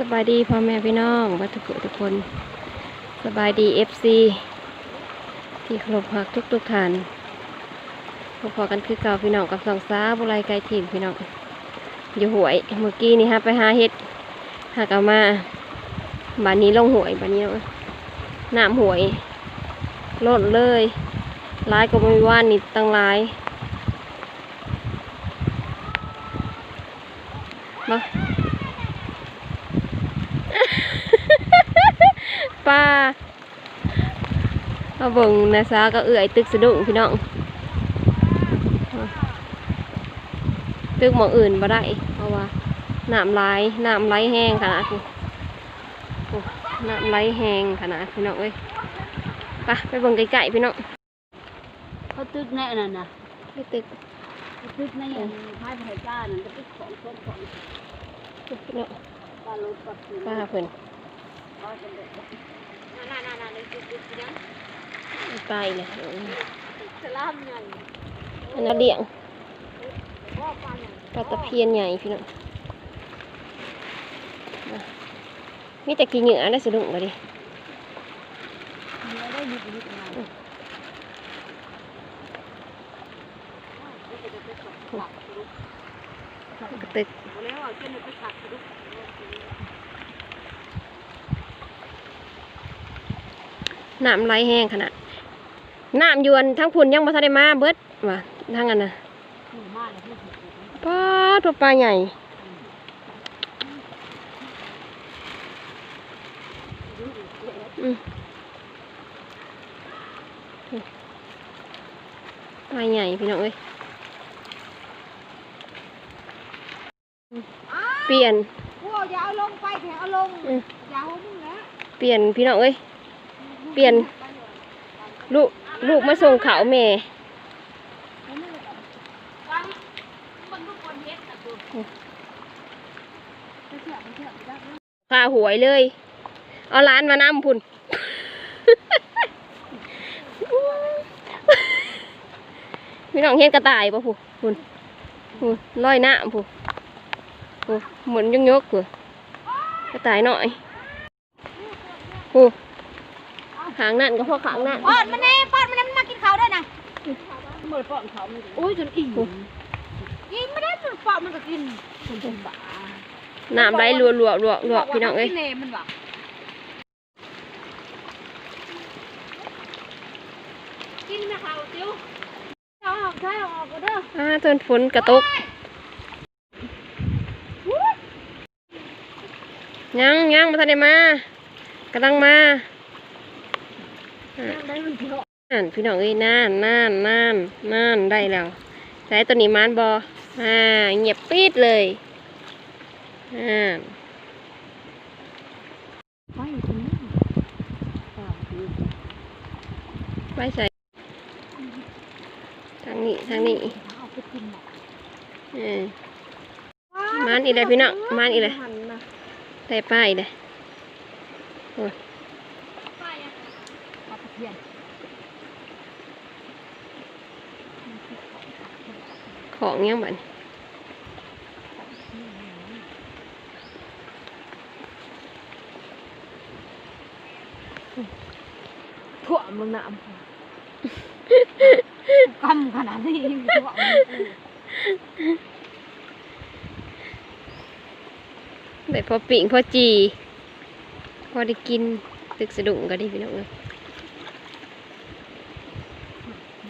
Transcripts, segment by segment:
สบายดีพ่อแม่พี่น้องวัดทุกทุกคน สบายดีเอฟซีที่เคารพรักทุกทุกๆท่านพอๆกันคือเก่าพี่น้องกับสองสาบุไรไกลถิ่นพี่น้องอยู่หวยเมื่อกี้นี่ฮะไปหาเฮ็ดหากเอามาบานนี้ลงหวยบานนี้น้ำหวยลดเลยร้ายก็ไม่ว่านี่ตั้งร้ายมา ป้าเอาเบิ่งนะซาก็เอื่อยตึกสะดุ้งพี่น้อง ตึกหมองอื่นบ่ได้เพราะว่าน้ำไหลน้ำไหลแห้งขนาดนี้โอ้น้ำไหลแห้งขนาดพี่น้องเอ้ยไปไปเบิ่งไกลๆพี่น้องเขาตึกแน่นั่นนะไปตึกเขาตึกในอย่างท้ายพระเจ้านั่นก็ตึกของคนของพี่น้องปลารถปักอยู่ป้าเพิ่น ไปเลยเออสลามใหญ่อันนั้นเลี้ยงว่าปลาใหญ่ปลาตะเพียนใหญ่พี่น้องมามีแต่กินเหงื่อได้สะดุ้งเลยดิไม่ได้ยุบยุบมาตึก แล้วอะเจ้าห น้าที่ขัดทุกน้ำไหลแห้งขนาดน้ำยวนทั้งพุ่นยังบ่ทันได้มาเบิดว่ะทั้งอันน่ะผู้มากเลยที่สุดปลาตัวปลาใหญ่อืมปลาใหญ่พี่น้องเอ้ยเปลี่ยนพวกอย่าเอาลงไปแถวเอาลงอืมอย่าเอามึงนะเปลี่ยนพี่น้องเอ้ย เปลี่ยน ลูกลูกมาส่งเขาวแม่พาหวยเลย เอาร้านมานำพุ่นพี่น้องเห็นกระต่ายปะพุ่นพุ่นพุ่นลอยหน้าพุ่นพุ่นหมุนยงยกพุ่นกระต่ายหน่อยพุ่ นขางนั่นก็พอขางนั่นปอดมันแน่ปอดมันมันมากินข้าวได้นะเมื่อปอดเขาโอ้ยจนอิ่มกินไม่ได้จนปอดมันก็กินคนเป็นบ้าน้ำไหลรัวรัวรัวรัวพี่น้องเอ้ยกินเมันแบบกินไม่ข้าวติ้วเอาออกใช่เอาออกก็เด้ออ่าจนฝนกระตกยังยังมาทันได้มากำลังมาอ่าได้มั นั่นพี่น้องเอ้ยนั่นนั่นนั่นนั่นได้แล้วใช้ตัวนี้มานบออ่าเงียบปิดเลยอ่าไปใส่ทางนี้ทางนี้เนหมดเออมานอีกเลยพี่น้องมานอีกเลยได้ป้ายเลยไปอะปลาตะเพียน ของยังบันถั่วมึงน้ำกำขนาดนี้ถั่วมึงได้พอปิ่งพอจี พอได้กิน ตึกสะดุ้งก็ดีพี่น้องเลย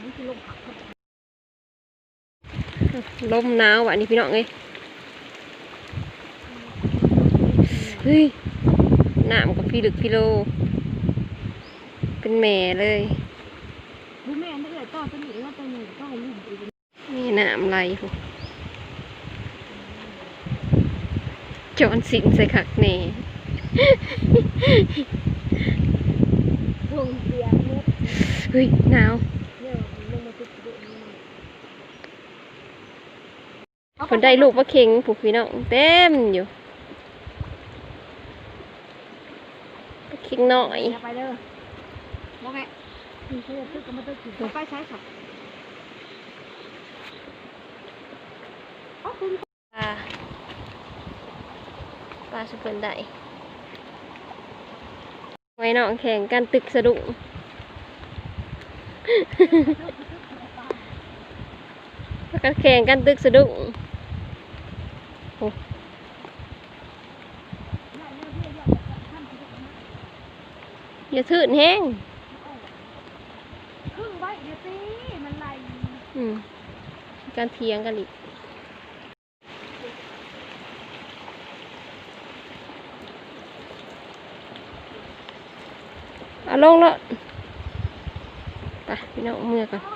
นี่คือ ลมผักลมหนาวว่ะนี่พี่น้องเลยเฮ้ยน้ำกับพี่ลึกพี่โล เป็นแม่เลยดูแม่ไม่เลยต้อตัวนี้ว่าตัวนี้ต้องลุ่มอีกนี่น้ำไหลพวกจอนสินใส่ขักแหน่พวงเสียงมุดเฮ้ยหนาว เนี่ยลงมาติดตัว นี้คนได้ลูกมาเข่งผูกพี่น้องเต็มอยู่ปลาเข่งน้อยไปเด้อมองไงเขาจะตึกก็มาตึกไปใช้ค่ะปลาปลาสุเพิ่นได้ไว้น้องแข่งกันตึกสะดุ้งแล้วก็แข่งกันตึกสะดุ้งโอ้อย่าทื่นแห้งครึ่งใบเดี๋ยวสิมันไหลอืมการเถียงกันอีกเอาลงแล้วไปพี่น้องเอามือก่อน